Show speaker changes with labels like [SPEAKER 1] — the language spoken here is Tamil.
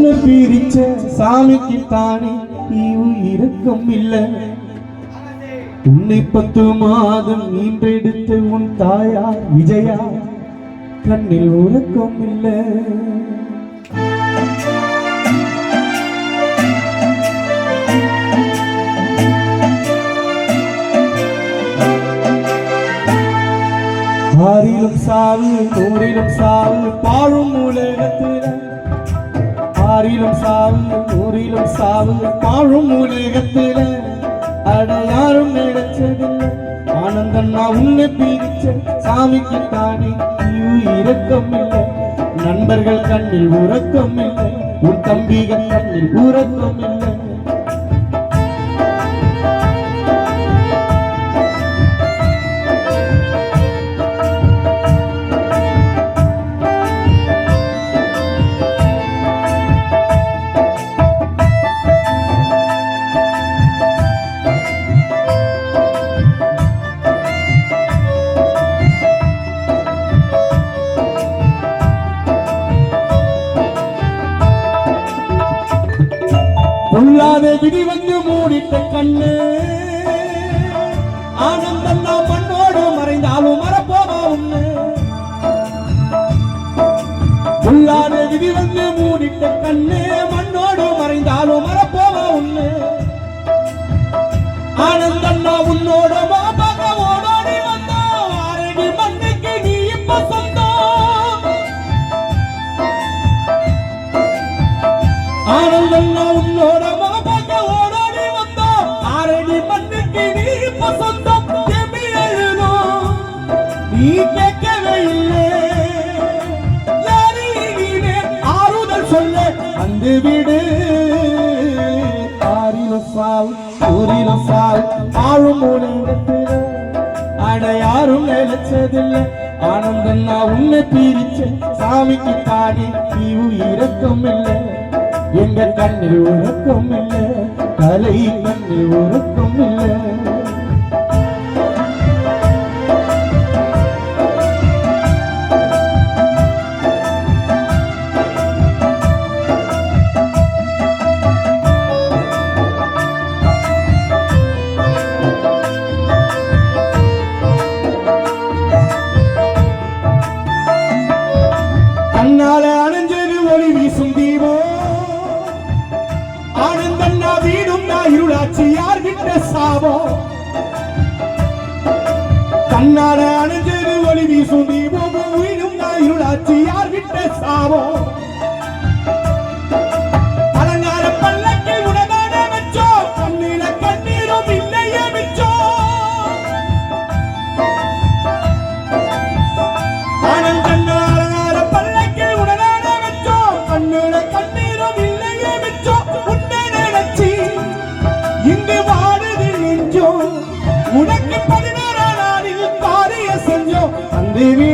[SPEAKER 1] பிரிச்ச? சாமிக்கு தானே நீ இரக்கம் இல்லை. உன்னை பத்து மாதம் ஈன்றெடுத்த உன் தாயா விஜயா கண்ணில் உறக்கம் இல்லை. ஆறிலும் சாவு நூறிலும் சாவு பாழும் உலகத்தில் ஆறிலும் சாவு ஊரிலும் சாவு. பாழும் உலகத்தில் அடையாரும் நினைச்சதில்லை ஆனந்தன் நான் உன்னை பிரிச்ச சாமிக்கு தானே இறக்கம் இல்லை நண்பர்கள் கண்ணில் உறக்கம் இல்லை உன் தம்பிகள் கண்ணில் உறக்கம் இல்லை பொல்லாத விதி வந்து மூடிட்ட கண்ணு. ஆனந்தம் நாம் மண்ணோடு மறைந்தாலும் மறப்போமா உன்னு பொல்லாத விதி வந்து மூடிட்ட கண்ணு மண்ணோடு மறைந்தாலும் மறப்போமா உன்னு ஆனந்தம் நான் உன்னோட கேட்கவே இல்லை ஆறுதல் சொல்ல வந்து விடு ஆறில சாவு ஊரில சாவு ஆளும் அடையாரும் நினைச்சதில்லை ஆனந்தன் நான் உன்னை பிரிச்ச சாமிக்கு தாடி நீவு இரக்கம் இல்லை எங்க கண்ணில் உறக்கம் இல்லை தலை கண்ணில் உறக்கம் இல்லை நான் இருளாச்சி விட்ட சாபம்? கண்ணால அணைஞ்சது ஒளி வீசும் தீபம் வீடும் நான் இருளாச்சி. விட்ட சாபம்? Baby.